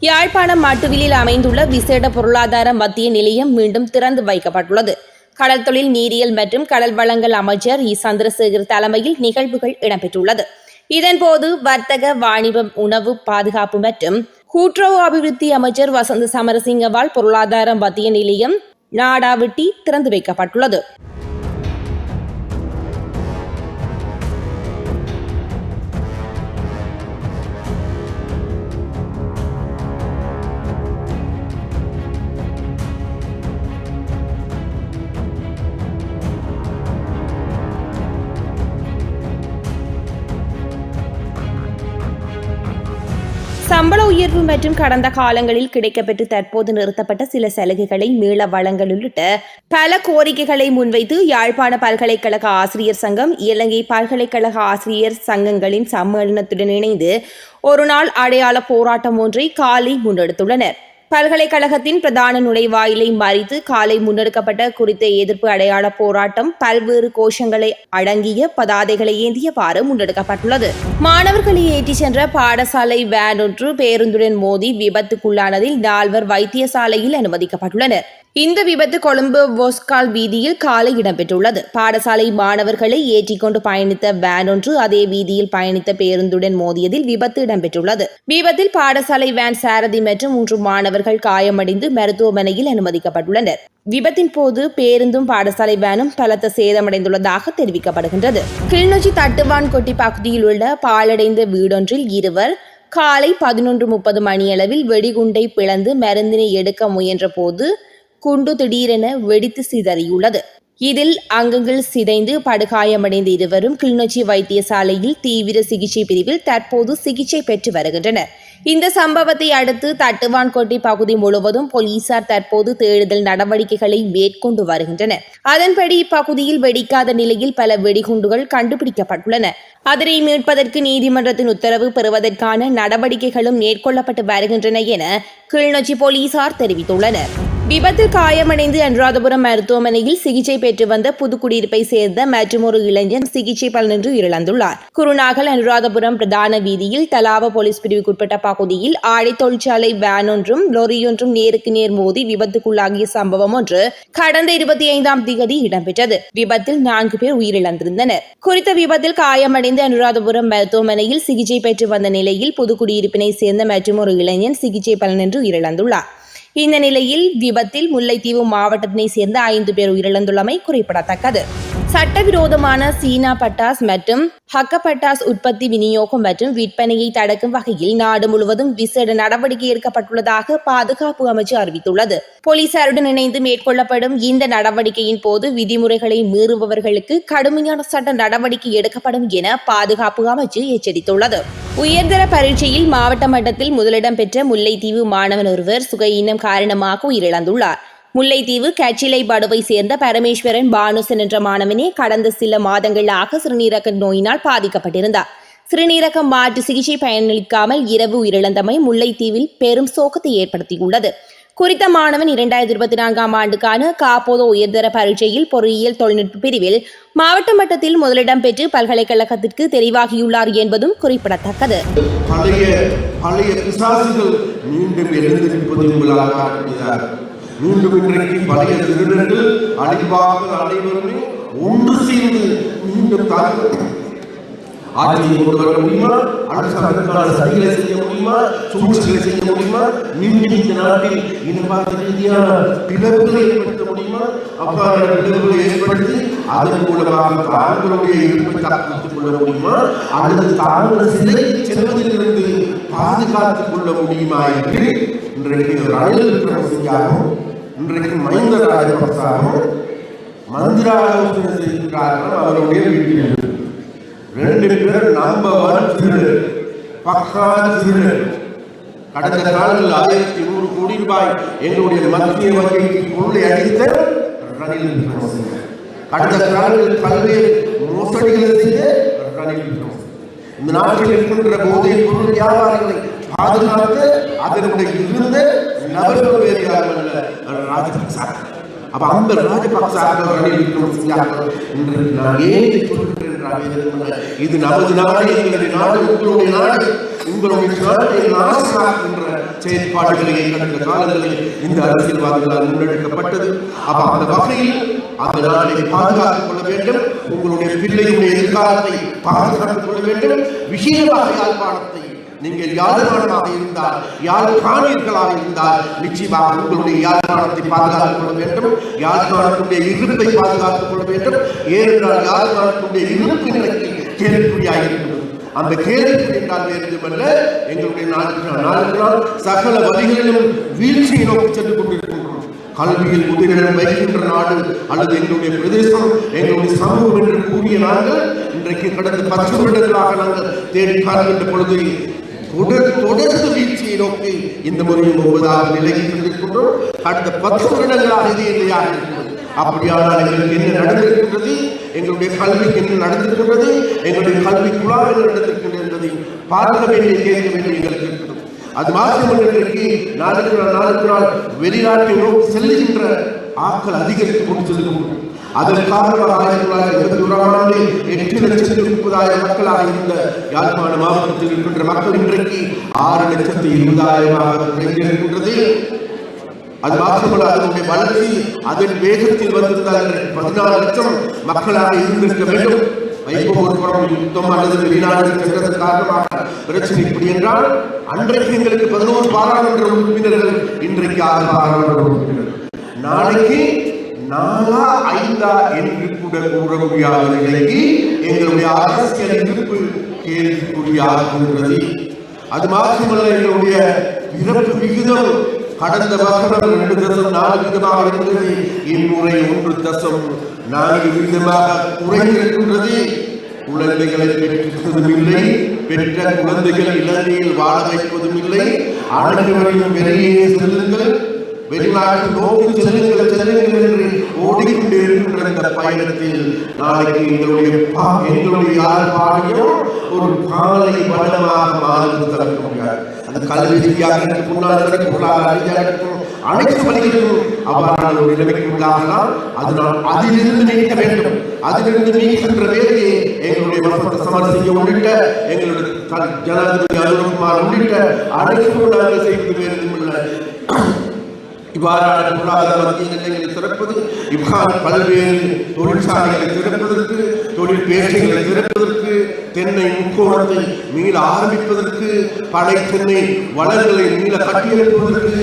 யாழ்ப்பாணம் மட்டுவிலில் அமைந்துள்ள விசேட பொருளாதார மத்திய நிலையம் மீண்டும் திறந்து வைக்கப்பட்டுள்ளது. கடல் தொழில் நீரியல் மற்றும் கடல் வளங்கள் அமைச்சர் இ. சந்திரசேகர் தலைமையில் நிகழ்வுகள் இடம்பெற்றுள்ளது. இதன்போது வர்த்தக வாணிபம் உணவு பாதுகாப்பு மற்றும் கூட்டுறவு அபிவிருத்தி அமைச்சர் வசந்த சமரசிங்கவால் பொருளாதார மத்திய நிலையம் நாடாவிட்டி திறந்து வைக்கப்பட்டுள்ளது. சம்பள உயர்வு மற்றும் கடந்த காலங்களில் கிடைக்கப்பெற்று தற்போது நிறுத்தப்பட்ட சில சலுகைகளை மீள வழங்கல் உள்ளிட்ட பல கோரிக்கைகளை முன்வைத்து யாழ்ப்பாண பல்கலைக்கழக ஆசிரியர் சங்கம் இலங்கை பல்கலைக்கழக ஆசிரியர் சங்கங்களின் சம்மேளனத்துடன் இணைந்து ஒரு நாள் அடையாள போராட்டம் ஒன்றை காலை முன்னெடுத்துள்ளனர். பல்கலைக்கழகத்தின் பிரதான நுழைவாயிலை மறித்து காலை முன்னெடுக்கப்பட்ட குறித்த எதிர்ப்பு அடையாள போராட்டம் பல்வேறு கோஷங்களை அடங்கிய பதாதைகளை ஏந்தியவாறு முன்னெடுக்கப்பட்டுள்ளது. மாணவர்களை ஏற்றிச் சென்ற பாடசாலை வேன் ஒன்று பேருந்துடன் மோதி விபத்துக்குள்ளானதில் நால்வர் வைத்தியசாலையில் அனுமதிக்கப்பட்டுள்ளனர். இந்த விபத்து கொழும்பு வொஸ்கால் வீதியில் காலை இடம்பெற்றுள்ளது. பாடசாலை மாணவர்களை ஏற்றிக்கொண்டு பயணித்த வேன் ஒன்று அதே வீதியில் பயணித்த பேருந்துடன் மோதியதில் விபத்து இடம்பெற்றுள்ளது. விபத்தில் பாடசாலை வேன் சாரதி மற்றும் மூன்று மாணவர்கள் காயமடைந்து மருத்துவமனையில் அனுமதிக்கப்பட்டுள்ளனர். விபத்தின் போது பேருந்தும் பாடசாலை வேனும் பலத்த சேதமடைந்துள்ளதாக தெரிவிக்கப்படுகின்றது. கிளிநொச்சி தட்டுவான்கொட்டி பகுதியில் உள்ள பாலடைந்த வீடொன்றில் இருவர் காலை பதினொன்று முப்பது மணியளவில் வெடிகுண்டை பிளந்து மருந்தினை எடுக்க முயன்ற போது குண்டு திடீரென வெடித்து சிதறியுள்ளது. இதில் அங்கங்கள் சிதைந்து படுகாயமடைந்த இருவரும் கிளிநொச்சி வைத்தியசாலையில் தீவிர சிகிச்சை பிரிவில் தற்போது சிகிச்சை பெற்று வருகின்றனர். இந்த சம்பவத்தை அடுத்து தட்டுவான்கோட்டை பகுதி முழுவதும் போலீசார் தற்போது தேடுதல் நடவடிக்கைகளை மேற்கொண்டு வருகின்றனர். அதன்படி இப்பகுதியில் வெடிக்காத நிலையில் பல வெடிகுண்டுகள் கண்டுபிடிக்கப்பட்டுள்ளன. அதனை மீட்பதற்கு நீதிமன்றத்தின் உத்தரவு பெறுவதற்கான நடவடிக்கைகளும் மேற்கொள்ளப்பட்டு வருகின்றன என கிளிநொச்சி போலீசார் தெரிவித்துள்ளனர். விபத்தில் காயமடைந்து அனுராதபுரம் மருத்துவமனையில் சிகிச்சை பெற்று வந்த புதுக்குடியிருப்பை சேர்ந்த மற்றொரு இளைஞன் சிகிச்சை பலனின்றி உயிரிழந்துள்ளார். குருநாகல் அனுராதபுரம் பிரதான வீதியில் தலாவ போலீஸ் பிரிவுக்குட்பட்ட பகுதியில் ஆடை தொழிற்சாலை வேன் ஒன்றும் லொரியொன்றும் நேருக்கு நேர் மோதி விபத்துக்குள்ளாகிய சம்பவம் ஒன்று கடந்த இருபத்தி ஐந்தாம் திகதி இடம்பெற்றது. விபத்தில் நான்கு பேர் உயிரிழந்திருந்தனர். குறித்த விபத்தில் காயமடைந்து அனுராதபுரம் மருத்துவமனையில் சிகிச்சை பெற்று வந்த நிலையில் புதுக்குடியிருப்பினை சேர்ந்த மற்றொரு இளைஞன் சிகிச்சை பலனின்றி உயிரிழந்துள்ளார். இந்த நிலையில் விபத்தில் முல்லைத்தீவு மாவட்டத்தினை சேர்ந்த ஐந்து பேர் உயிரிழந்துள்ளமை குறிப்பிடத்தக்கது. சட்டவிரோதமான சீனா பட்டாஸ் மற்றும் ஹக்க பட்டாஸ் உற்பத்தி விநியோகம் மற்றும் விற்பனையை தடுக்கும் வகையில் நாடு முழுவதும் விசேட நடவடிக்கை எடுக்கப்பட்டுள்ளதாக பாதுகாப்பு அமைச்சு அறிவித்துள்ளது. போலீசாருடன் இணைந்து மேற்கொள்ளப்படும் இந்த நடவடிக்கையின் போது விதிமுறைகளை மீறுபவர்களுக்கு கடுமையான சட்ட நடவடிக்கை எடுக்கப்படும் என பாதுகாப்பு அமைச்சு எச்சரித்துள்ளது. உயர்தர பரீட்சையில் மாவட்ட மட்டத்தில் முதலிடம் பெற்ற முல்லைத்தீவு மாணவன் ஒருவர் சுகையினம் காரணமாக உயிரிழந்துள்ளார். முல்லைத்தீவு கச்சிலை படுவை சேர்ந்த பரமேஸ்வரன் பானுசன் என்ற மாணவனே கடந்த சில மாதங்களாக சிறுநீரக நோயினால் பாதிக்கப்பட்டிருந்தார். சிறுநீரக மாற்று சிகிச்சை பயனளிக்காமல் இரவு உயிரிழந்தமை முல்லைத்தீவில் பெரும் சோகத்தை ஏற்படுத்தியுள்ளது. குறித்த மாணவன் இரண்டாயிரத்தி இருபத்தி நான்காம் ஆண்டுக்கான காப்போத உயர்தர பரீட்சையில் பொறியியல் தொழில்நுட்ப பிரிவில் மாவட்ட மட்டத்தில் முதலிடம் பெற்று பல்கலைக்கழகத்திற்கு தெரிவாகியுள்ளார் என்பதும் குறிப்பிடத்தக்கது. பழைய பழைய பிசாசுகள் மீண்டும் எழுந்திருப்பது மீண்டும் இன்றைக்கு பழைய திருடர்கள் அழிவாக அனைவருமே ஒன்று சேர்ந்து மீண்டும் தாக்க ஆட்சியை கொண்டு வர முடியுமா? அரசாங்கத்தால் சரிகளை செய்ய முடியுமா? சூழ்ச்சிகளை செய்ய முடியுமா? மீண்டும் இந்த நாட்டில் இனவாத ரீதியான பிளவுகளை ஏற்படுத்த முடியுமா? அவ்வாறு பிளவுகளை ஏற்படுத்தி அதன் மூலமாக தாங்களுடைய இருப்பை காத்துக் கொள்ள முடியுமா? அல்லது தாங்கள் சிலை செல்வதிலிருந்து பாதுகாத்துக் கொள்ள முடியுமா என்று இன்றைக்கு ரணில் விக்ரமசிங்காகவும் இன்றைக்கு மஹிந்த ராஜபக்சாவும் மந்திராலோசனை செய்கிறார்கள் அவருடைய வீட்டில். ரெண்டு பேர் நம்பர் ஒன் திருடு பக்கா திருடு கடந்த காலத்தில் ஆயிரத்தி நூறு கோடி ரூபாய் எங்களுடைய மத்திய வங்கிக்கு கொள்ளை அடித்த ரணில் விக்ரமசிங்க. கடந்த காலத்தில் பல்வேறு மோசடிகளை செய்த ரணில் விக்ரமசிங்க. இந்த நாட்டில் இருக்கின்ற போதைப் பொருள் வியாபாரங்களை பாதுகாத்து அதனுடைய இருந்து நபர்கள் வேறு யாரும் அல்ல. ராஜபக்சா அப்ப அந்த ராஜபக்சாக்கள் ரணில் நான் ஏன் இது நமது நாடு எங்களுடைய நாடு உங்களுடைய நாடு உங்களுடைய நாட்டை செயற்பாடுகளை கடந்த காலங்களில் இந்த அரசியல்வாதிகளால் முன்னெடுக்கப்பட்டது அப்ப அந்த வகையில் அந்த நாட்டை பாதுகாத்துக் கொள்ள வேண்டும் உங்களுடைய பிள்ளையுடைய எதிர்காலத்தை பாதுகாத்துக் கொள்ள வேண்டும். விஷயமாக யாழ்ப்பாணத்தை நீங்கள் யாழ்ப்பாணமாக இருந்தால் யாழ்ப்பாணியர்களாக இருந்தால் நிச்சயமாக உங்களுடைய யாழ்ப்பாணத்தை பாதுகாத்துக் கொள்ள வேண்டும். யாழ்ப்பாணத்துடைய இருப்பை பாதுகாத்துக் கொள்ள வேண்டும். ஏனென்றால் யாழ்ப்பாணத்துடைய இருப்பு நிலைக்கு கேள்விக்குறியாக இருக்கிறது. அந்த கேள்வி என்றால் வேறு எங்களுடைய நாடுகள் நாடுகளால் சகல வழிகளிலும் வீழ்ச்சியை நோக்கி சென்று கொண்டிருக்கின்றோம். கல்வியில் முதலிடம் வைக்கின்ற நாடு அல்லது எங்களுடைய பிரதேசம் எங்களுடைய சமூகம் என்று கூறிய நாங்கள் இன்றைக்கு கடந்த பத்து வருடங்களாக நாங்கள் தேடி காண்கின்ற பொழுது தொடர்ந்து வீழ்ச்சியை நோக்கி இந்த முறையும் ஒன்பதாவது நிலையில் இருக்கின்றோம். அடுத்த பத்து வருடங்களாக இது இல்லையாக இருக்கிறது. அப்படியானால் எங்களுக்கு என்ன நடந்திருக்கின்றது? எங்களுடைய கல்விக்கு என்ன நடந்திருக்கின்றது? எங்களுடைய கல்வி குழாய் என்ன நடந்திருக்கின்றது என்பதை பார்க்க வேண்டிய கேட்க வேண்டிய எங்களுக்கு இருக்கிறது. அது மாத்திரமல்ல நாளுக்கு நாள் நாளுக்கு நாள் வெளிநாட்டை நோக்கி செல்லுகின்ற ஆட்கள் அதிகரித்து கொண்டு செல்கிறோம் அதற்காக ஆயிரத்தி தொள்ளாயிரத்தி இருபத்தி ஓராம் ஆண்டு எட்டு லட்சத்தி முப்பதாயிரம் மக்களாக இருந்த யாழ்ப்பாண மாவட்டத்தில் இருக்கின்ற மக்கள் இன்றைக்கு ஆறு லட்சத்தி இருபதாயிரமாக இருக்கின்றது அது மாத்திரமல்ல அதனுடைய வளர்ச்சி அதன் வேகத்தில் வந்திருந்தால் பதினாறு லட்சம் மக்களாக இருந்திருக்க வேண்டும். யுத்தம் அல்லது வெளிநாடு சென்றதன் காரணமாக பிரச்சனை இப்படி என்றால் அன்றைக்கு எங்களுக்கு பதினோரு பாராளுமன்ற உறுப்பினர்கள் இன்றைக்கு ஆறு பாராளுமன்ற உறுப்பினர்கள். நாளைக்கு நாலா ஐந்தா என்று கூட கூற முடியாத நிலைக்கு எங்களுடைய அரசியல் இருப்பு கேள்விக்குறியாகின்றது அது மாத்திரமல்ல எங்களுடைய இறப்பு விகிதம் கடந்த வருடம் ரெண்டு தசம் நாலு விகிதமாக இருந்தது. இம்முறை ஒன்று தசம் நான்கு விகிதமாக குறைந்திருக்கின்றது. குழந்தைகளை பெற்றதும் இல்லை பெற்ற குழந்தைகள் இலங்கையில் வாழ வைப்பதும் இல்லை அனைவரையும் வெளியே செல்லுங்கள். வெளிநாட்டு நோக்கி செல்லுங்கள் செல்லுங்கள் என்று ஓடிக்கொண்டிருக்கின்ற இந்த பயணத்தில் நாளைக்கு எங்களுடைய எங்களுடைய யார் பாடியோ ஒரு காலை வளமாக மாறுவது தவிர்க்க முடியாது. அந்த கல்வி ரீதியாக இருக்கும் பொருளாதார இருக்க பொருளாதார ரீதியாக இருக்கும் அனைத்து வழிகளிலும் அவ்வாறான ஒரு நிலைமைக்கு உள்ளாகலாம். அதனால் அதிலிருந்து நீக்க வேண்டும். அதிலிருந்து நீக்கின்ற வேலையை எங்களுடைய வசந்த சமரசிங்க உள்ளிட்ட எங்களுடைய ஜனாதிபதி அருண்குமார் உள்ளிட்ட அனைத்து நாங்கள் செய்து வேண்டும் இவ்வாறான பொருளாதார மத்திய நிலைகளை திறப்பது இவ்வாறு பல்வேறு தொழிற்சாலைகளை திறப்பதற்கு தொழில் பேட்டைகளை திறப்பதற்கு தென்னை முக்கோணத்தை மீள ஆரம்பிப்பதற்கு படை தென்னை வளங்களை மீள கட்டியெழுப்புவதற்கு